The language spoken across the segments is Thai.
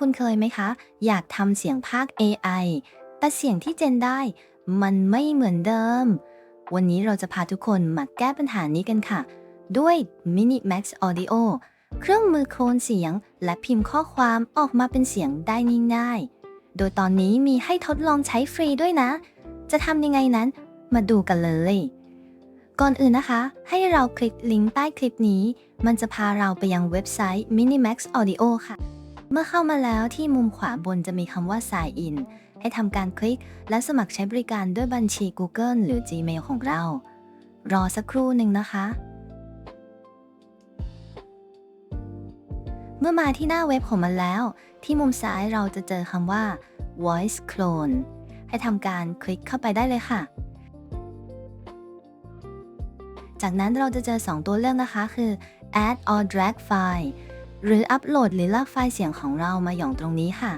คุณเคยไหมคะ อยากทำเสียงภาค AI แต่เสียงที่เจนได้ มันไม่เหมือนเดิม วันนี้เราจะพาทุกคนมาแก้ปัญหานี้กันค่ะ ด้วย Mini Max Audio เครื่องมือโคลนเสียง และพิมพ์ข้อความออกมาเป็นเสียงได้ง่ายๆโดยตอนนี้มีให้ทดลองใช้ฟรีด้วยนะ จะทำยังไงนั้น มาดูกันเลย ก่อนอื่นนะคะ ให้เราคลิกลิงก์ใต้คลิปนี้ มันจะพาเราไปยังเว็บไซต์ Minimax Audio ค่ะ เมื่อเข้ามาแล้วที่มุมขวาบนจะมีคำว่า Sign In ให้ทำการคลิก และสมัครใช้บริการด้วยบัญชี Google หรือ Gmail ของเรา รอสักครู่หนึ่งนะคะ เมื่อมาที่หน้าเว็บของมันแล้ว ที่มุมซ้ายเราจะเจอคำว่า Voice Clone ให้ทำการคลิกเข้าไปได้เลยค่ะจากนั้นเราจะเจอ 2 ตัวเลือกนะคะ คือ add or drag file หรืออัปโหลดหรือลากไฟล์เสียงของเรามาหย่อนตรงนี้ค่ะ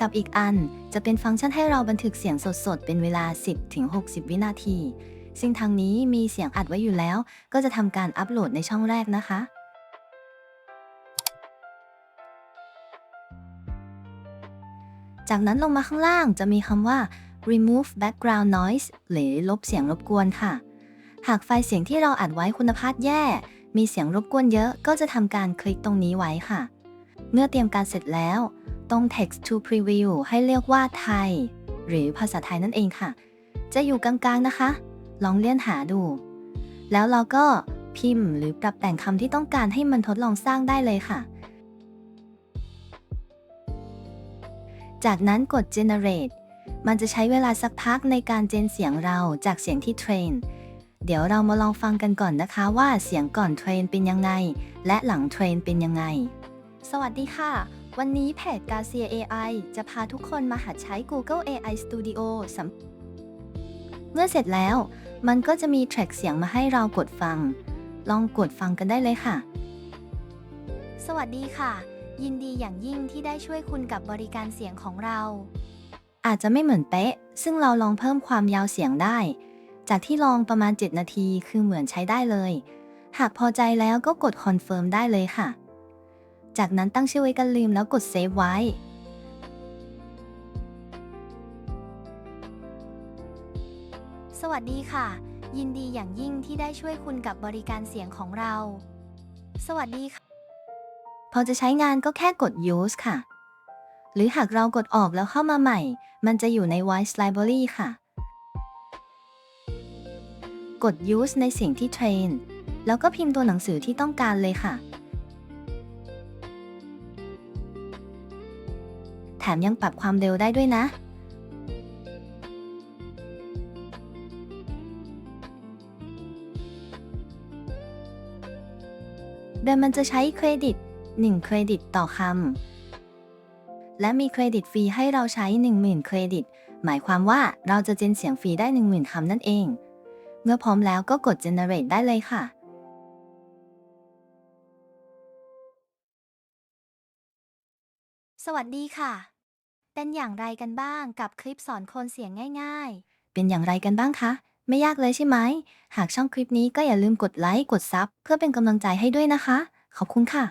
กับอีกอันจะเป็นฟังก์ชันให้เราบันทึกเสียงสดๆ เป็นเวลา 10-60 วินาที ซึ่งทางนี้มีเสียงอัดไว้อยู่แล้ว ก็จะทำการอัปโหลดในช่องแรกนะคะ จากนั้นลงมาข้างล่างจะมีคำว่า remove background noise หรือลบเสียงรบกวนค่ะ หากไฟล์เสียงที่เราอัดไว้คุณภาพแย่ มีเสียงรบกวนเยอะก็จะทำการคลิกตรงนี้ไว้ค่ะ เมื่อเตรียมการเสร็จแล้ว ตรง text to preview ให้เรียกว่าไทย หรือภาษาไทยนั่นเองค่ะ จะอยู่กลางๆนะคะ ลองเลื่อนหาดู แล้วเราก็พิมพ์หรือปรับแต่งคำที่ต้องการให้มันทดลองสร้างได้เลยค่ะ จากนั้นกด generate มันจะใช้เวลาสักพักในการเจนเสียงเราจากเสียงที่เทรน เดี๋ยวเรามาลองฟังกันก่อนนะคะว่าเสียงก่อนเทรนเป็นยังไง และหลังเทรนเป็นยังไง สวัสดีค่ะ วันนี้เพจ Garcia AI จะพาทุกคนมาหัดใช้ Google AI Studio สำเมื่อเสร็จแล้ว มันก็จะมีแทร็กเสียงมาให้เรากดฟัง ลองกดฟังกันได้เลยค่ะ สวัสดีค่ะ ยินดีอย่างยิ่งที่ได้ช่วยคุณกับบริการเสียงของเรา อาจจะไม่เหมือนเป๊ะ ซึ่งเราลองเพิ่มความยาวเสียงได้ จากที่ลองประมาณ 7 นาทีคือเหมือนใช้ได้เลย หากพอใจแล้วก็กดคอนเฟิร์มได้เลยค่ะ จากนั้นตั้งชื่อไว้กันลืมแล้วกดเซฟไว้สวัสดีค่ะ ยินดีอย่างยิ่งที่ได้ช่วยคุณกับบริการเสียงของเรา สวัสดีค่ะ พอจะใช้งานก็แค่กด use ค่ะ หรือหากเรากดออกแล้วเข้ามาใหม่ มันจะอยู่ใน voice library ค่ะ กด use ในสียงที่เทรน แล้วก็พิมพ์ตัวหนังสือที่ต้องการเลยค่ะ แถมยังปรับความเร็วได้ด้วยนะ โดยมันจะใช้เครดิต 1 เครดิตต่อคำ และมีเครดิตฟรีให้เราใช้ 10,000 เครดิต หมายความว่าเราจะเจนเสียงฟรีได้ 10,000 คำนั่นเอง เมื่อพร้อมแล้วก็กด generate ได้เลยค่ะ สวัสดีค่ะ เป็นอย่างไรกันบ้างกับคลิปสอนโคนเสียงง่าย ๆ เป็นอย่างไรกันบ้างคะ ไม่ยากเลยใช่ไหม หากชอบคลิปนี้ก็อย่าลืมกดไลค์ กดซับเพื่อเป็นกำลังใจให้ด้วยนะคะ ขอบคุณค่ะ